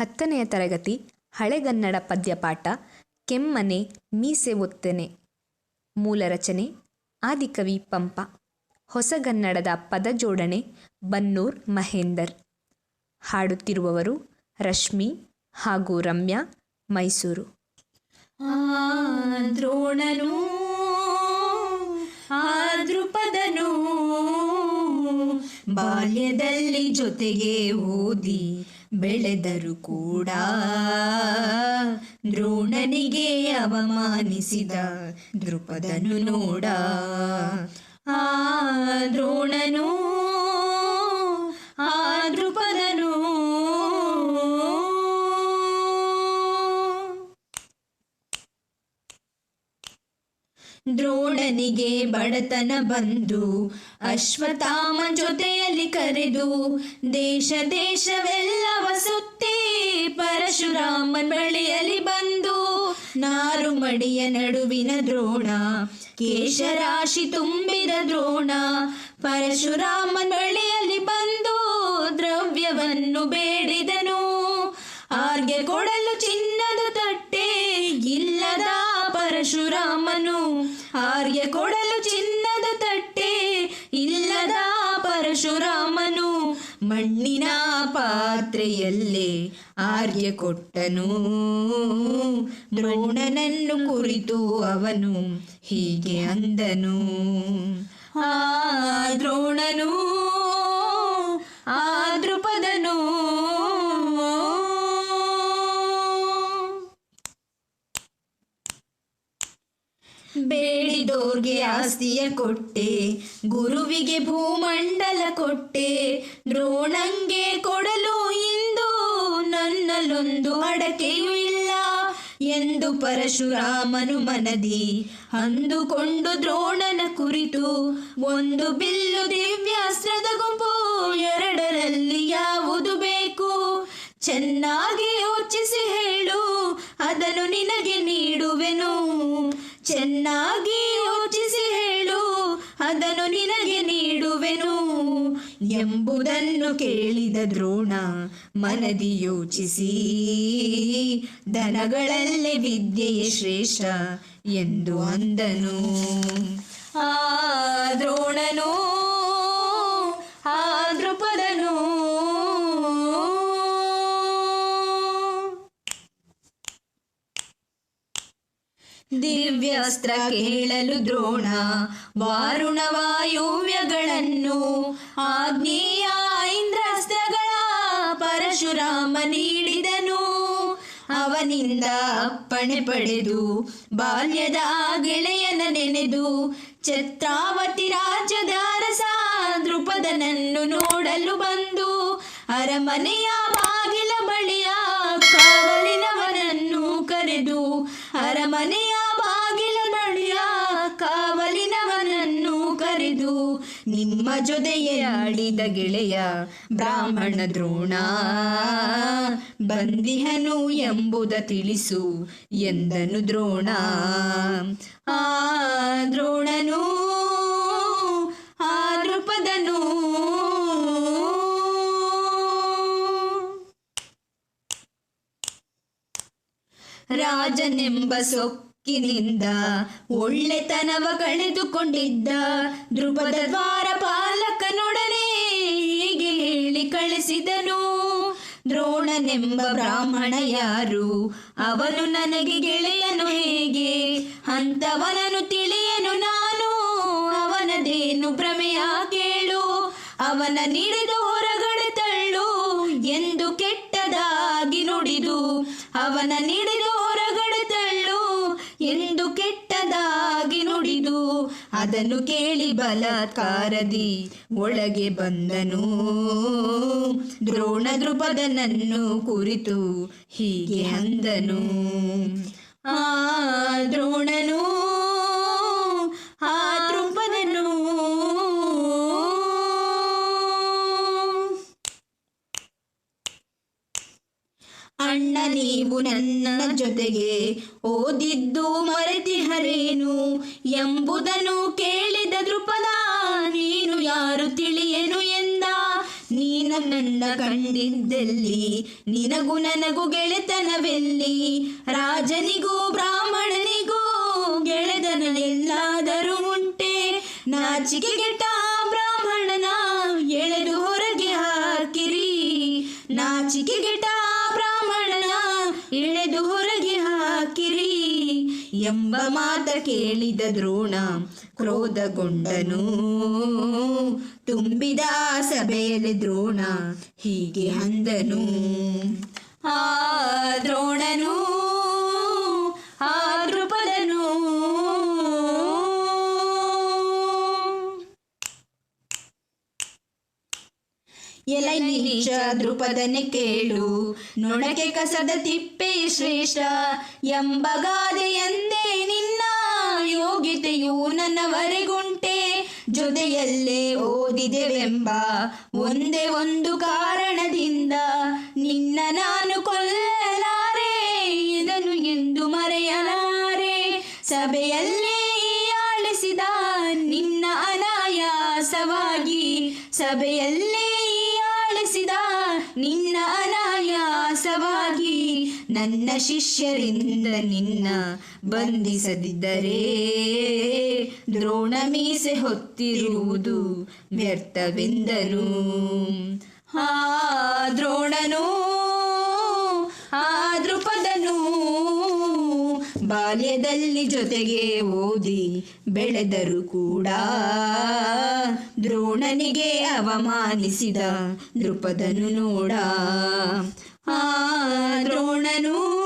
ಹತ್ತನೆಯ ತರಗತಿ ಹಳೆಗನ್ನಡ ಪದ್ಯಪಾಠ, ಕೆಮ್ಮನೆ, ಮೀಸೆ ಒತ್ತನೆ. ಮೂಲ ರಚನೆ, ಆದಿಕವಿ ಪಂಪ. ಹೊಸಗನ್ನಡದ ಪದಜೋಡಣೆ ಬನ್ನೂರ್ ಮಹೇಂದರ್. ಹಾಡುತ್ತಿರುವವರು ರಶ್ಮಿ ಹಾಗೂ ರಮ್ಯಾ, ಮೈಸೂರು. ದ್ರೋಣನೂ ಆ ಬಾಲ್ಯದಲ್ಲಿ ಜೊತೆಗೆ ಓದಿ ಬೆಳೆದರು ಕೂಡ. ದ್ರೋಣನಿಗೆ ಅವಮಾನಿಸಿದ ದೃಪದನು ನೋಡ. ಆ ದ್ರೋಣನು ಆ ದೃಪದನು ದ್ರೋಣನಿಗೆ ಬಡತನ ಬಂದು ಅಶ್ವತಾಮ ಜೊತೆಯಲ್ಲಿ ಕರೆದು ದೇಶ ದೇಶವೆಲ್ಲ ವಸುತ್ತಿ ಪರಶುರಾಮನ್ ಬಳಿಯಲ್ಲಿ ಬಂದು ನಾರು ಮಡಿಯ ನಡುವಿನ ದ್ರೋಣ, ಕೇಶರಾಶಿ ತುಂಬಿದ ದ್ರೋಣ, ಪರಶುರಾಮನ್ ಬಳಿಯಲ್ಲಿ ಬಂದು ದ್ರವ್ಯವನ್ನು ಬೇಡಿದನು. ಆರ್ಗೆ ಕೊಡಲು ಚಿನ್ನದ ತಟ್ಟೆ ಇಲ್ಲದ ಪರಶುರಾಮನು ಆರ್ಗೆ ಕೊಡಲು ಪಾತ್ರೆಯಲ್ಲೇ ಆರ್ಯ ಕೊಟ್ಟನು. ದ್ರೋಣನನ್ನು ಕುರಿತು ಅವನು ಹೀಗೆ ಅಂದನು. ಆ ದ್ರೋಣನು, ಆ ದೃಪದನು ಬೇಡಿದೋರ್ಗೆ ಆಸ್ತಿಯ ಕೊಟ್ಟೆ, ಗುರುವಿಗೆ ಭೂಮಂಡಲ ಕೊಟ್ಟೆ, ದ್ರೋಣಂಗೆ ಇಂದು ನನ್ನಲ್ಲೊಂದು ಅಡಕೆಯೂ ಇಲ್ಲ. ಎಂದು ಪರಶುರಾಮನು ಮನದಿ. ಅಂದುಕೊಂಡು ದ್ರೋಣನ ಕುರಿತು, ಒಂದು ಬಿಲ್ಲು ದಿವ್ಯಾಸ್ತ್ರದ ಗುಂಪು, ಎರಡರಲ್ಲಿ ಯಾವುದು ಬೇಕು? ಚೆನ್ನಾಗಿ ಯೋಚಿಸಿ ಹೇಳು, ಅದನ್ನು ನಿನಗೆ ನೀಡುವೆನು. ಚೆನ್ನಾಗಿ ಯೋಚಿಸಿ ಹೇಳು, ಅದನ್ನು ನಿನಗೆ ನೀಡುವೆನು ಎಂಬುದನ್ನು ಕೇಳಿದ ದ್ರೋಣ ಮನದಿ ಯೋಚಿಸಿ ದನಗಳಲ್ಲೇ ವಿದ್ಯೆಯೇ ಶ್ರೇಷ್ಠ ಎಂದು ಅಂದನು. ಆ ದಿವ್ಯಾಸ್ತ್ರ ಕೇಳಲು ದ್ರೋಣ. ವಾರುಣ ವಾಯುವ್ಯಗಳನ್ನು ಆಗ್ನೇಯ ಇಂದ್ರಾಸ್ತ್ರಗಳ ಪರಶುರಾಮ ನೀಡಿದನು. ಅವನಿಂದ ಅಪ್ಪಣೆ ಪಡೆದು ಬಾಲ್ಯದ ಗೆಳೆಯನ ನೆನೆದು ಛತ್ರಾವತಿ ರಾಜ್ಯದ ಅರಸ ದೃಪದನನ್ನು ನೋಡಲು ಬಂದು ಅರಮನೆಯ ನಿಮ್ಮ ಜೊತೆಯಾಡಿದ ಗೆಳೆಯ ಬ್ರಾಹ್ಮಣ ದ್ರೋಣ. ಬಂದಿಹನು ಎಂಬುದ ತಿಳಿಸು ಎಂದನು ದ್ರೋಣ. ಆ ದ್ರೋಣನು, ಆ ದೃಪದನು ರಾಜನೆಂಬ ಸೊಕ್ಕಿನಿಂದ ಒಳ್ಳೆತನವ ಕಳೆದುಕೊಂಡಿದ್ದ ಧ್ರುಪದ ದ್ವಾರ ಪಾಲಕನೊಡನೆ ಹೀಗೆ ಹೇಳಿ ಕಳಿಸಿದನು. ದ್ರೋಣನೆಂಬ ಬ್ರಾಹ್ಮಣ ಯಾರು? ಅವನು ನನಗೆ ಗೆಳೆಯನು ಹೇಗೆ? ಅಂತವನನು ತಿಳಿಯನು ನಾನು. ಅವನದೇನು ಭ್ರಮೆಯ ಕೇಳು? ಅವನ ನೀಡಿದು ಹೊರಗಡೆ ತಳ್ಳು. ಎಂದು ಕೆಟ್ಟದಾಗಿ ನುಡಿದು ಅವನ ನಿಡಿದು ಅದನ್ನು ಕೇಳಿ ಬಲಾತ್ಕಾರದಿ. ಒಳಗೆ ಬಂದನು. ದ್ರೋಣ ಕುರಿತು ಹೀಗೆ ಅಂದನು. ಆ ನೀವು ನನ್ನ ಜೊತೆಗೆ ಓದಿದ್ದು ಮರೆತಿಹರೇನು ಎಂಬುದನ್ನು ಕೇಳಿದ ದೃಪದ ನೀನು ಯಾರು ತಿಳಿಯನು ಎಂದ? ನೀನು ನನ್ನ ಕಂಡಿದ್ದಲ್ಲಿ ನಿನಗೂ ನನಗೂ ಗೆಳೆತನವೆಲ್ಲಿ? ರಾಜನಿಗೂ ಬ್ರಾಹ್ಮಣನಿಗೂ ಗೆಳೆತನ ಎಲ್ಲಾದರೂ ಉಂಟೆ. ನಾಚಿಕೆ ಗೆಟ್ಟ ಬ್ರಾಹ್ಮಣನ ಎಳೆದು ಹೊರಗೆ ಹಾಕಿರಿ. ನಾಚಿಕೆ ಗೆಟ್ಟ ಬ್ರಾಹ್ಮಣನ ಎಳೆದು ಹೊರಗೆ ಹಾಕಿರಿ ಎಂಬ ಮಾತ ಕೇಳಿದ ದ್ರೋಣ ಕ್ರೋಧಗೊಂಡನು. ತುಂಬಿದ ಸಭೆಯಲ್ಲಿ ದ್ರೋಣ ಹೀಗೆ ಅಂದನು. ಆ ದ್ರೋಣನು ಎಲೈ ನೀಚ ದೃಪದನೆ ಕೇಳು. ನೊಣಕೆ ಕಸದ ತಿಪ್ಪೆ ಶ್ರೇಷ್ಠ. ಎಂಬ ಗಾದೆಯಂದೇ ನಿನ್ನ ಯೋಗ್ಯತೆಯು ನನ್ನವರೆಗುಂಟೆ ಜೊತೆಯಲ್ಲೇ ಓದಿದೆವೆಂಬ ಒಂದೇ ಒಂದು ಕಾರಣದಿಂದ ನಿನ್ನ ನಾನು ಕೊಲ್ಲಲಾರೆ ಇದನ್ನು ಎಂದು ಮರೆಯಲಾರೆ. ಸಭೆಯಲ್ಲಿ ಆಳಿಸಿದ ನಿನ್ನ ಅನಾಯಾಸವಾಗಿ ಸಭೆಯಲ್ಲೇ ನಿನ್ನ ಅನಾಯಾಸವಾಗಿ ನನ್ನ ಶಿಷ್ಯರಿಂದ ನಿನ್ನ ಬಂಧಿಸದಿದ್ದರೆ ದ್ರೋಣ ಮೀಸೆ ಹೊತ್ತಿರುವುದು ವ್ಯರ್ಥವೆಂದನು ಆ ದ್ರೋಣನು ಆ ದೃಪದನು ಬಾಲ್ಯದಲ್ಲಿ ಜೊತೆಗೆ ಓದಿ ಬೆಳೆದರು ಕೂಡ ದ್ರೋಣನಿಗೆ ಅವಮಾನಿಸಿದ ದೃಪದನು ನೋಡ. ಆ ದ್ರೋಣನು